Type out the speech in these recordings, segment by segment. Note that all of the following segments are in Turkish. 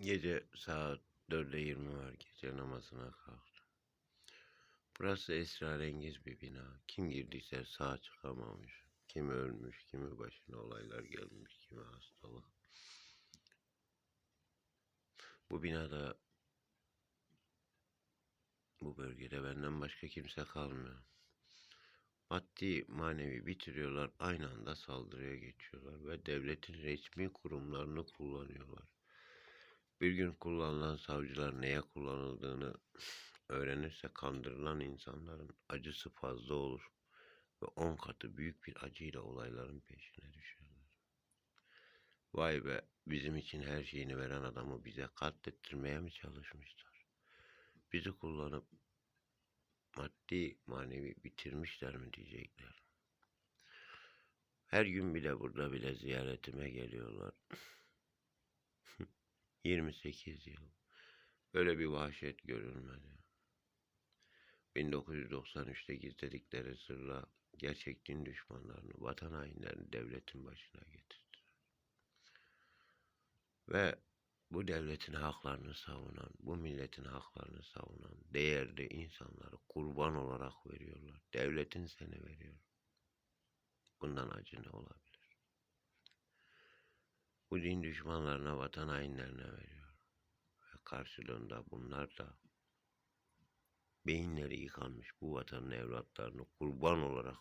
Gece saat 4'e 20 var. Gece namazına kalktım. Burası esrarengiz bir bina. Kim girdiyse sağ çıkamamış. Kimi ölmüş, kimi başına olaylar gelmiş, kimi hastalık. Bu binada bu bölgede benden başka kimse kalmıyor. Maddi manevi bitiriyorlar, aynı anda saldırıya geçiyorlar ve devletin resmi kurumlarını kullanıyorlar. Bir gün kullanılan savcılar neye kullanıldığını öğrenirse kandırılan insanların acısı fazla olur ve on katı büyük bir acıyla olayların peşine düşerler. Vay be bizim için her şeyini veren adamı bize katlettirmeye mi çalışmışlar? Bizi kullanıp maddi manevi bitirmişler mi diyecekler. Her gün bile burada bile ziyaretime geliyorlar. 28 yıl. Böyle bir vahşet görülmedi. 1993'te gizledikleri sırla gerçek din düşmanlarını, vatan hainlerini devletin başına getirdiler. Ve bu devletin haklarını savunan, bu milletin haklarını savunan değerli insanları kurban olarak veriyorlar. Devletin seni veriyor. Bundan acı ne olabilir? Bu din düşmanlarına, vatan hainlerine veriyor. Ve karşılığında bunlar da beyinleri yıkanmış bu vatanın evlatlarını kurban olarak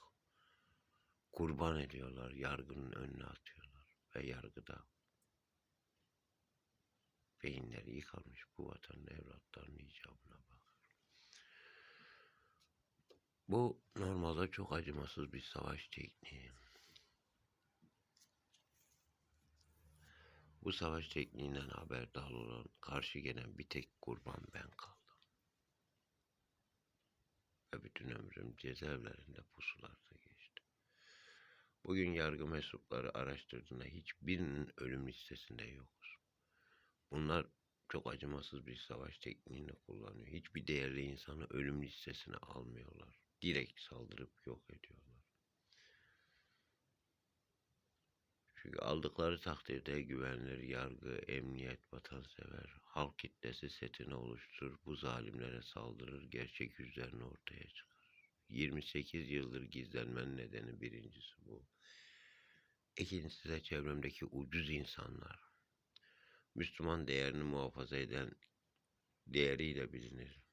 kurban ediyorlar. Yargının önüne atıyorlar. Ve yargıda beyinleri yıkanmış bu vatanın evlatlarının icabına bakar. Bu normalde çok acımasız bir savaş tekniği. Bu savaş tekniğinden haberdar olan karşı gelen bir tek kurban ben kaldım. Ve bütün ömrüm cezaevlerinde pusularda geçti. Bugün yargı mensupları araştırdığında hiçbirinin ölüm listesinde yokuz. Bunlar çok acımasız bir savaş tekniğini kullanıyor. Hiçbir değerli insanı ölüm listesine almıyorlar. Direkt saldırıp yok ediyorlar. Aldıkları takdirde güvenilir yargı, emniyet, vatansever, halk kitlesi setini oluşturur. Bu zalimlere saldırır, gerçek yüzlerini ortaya çıkarır. 28 yıldır gizlenmenin nedeni birincisi bu. İkincisi de çevremdeki ucuz insanlar. Müslüman değerini muhafaza eden değeriyle bilinir.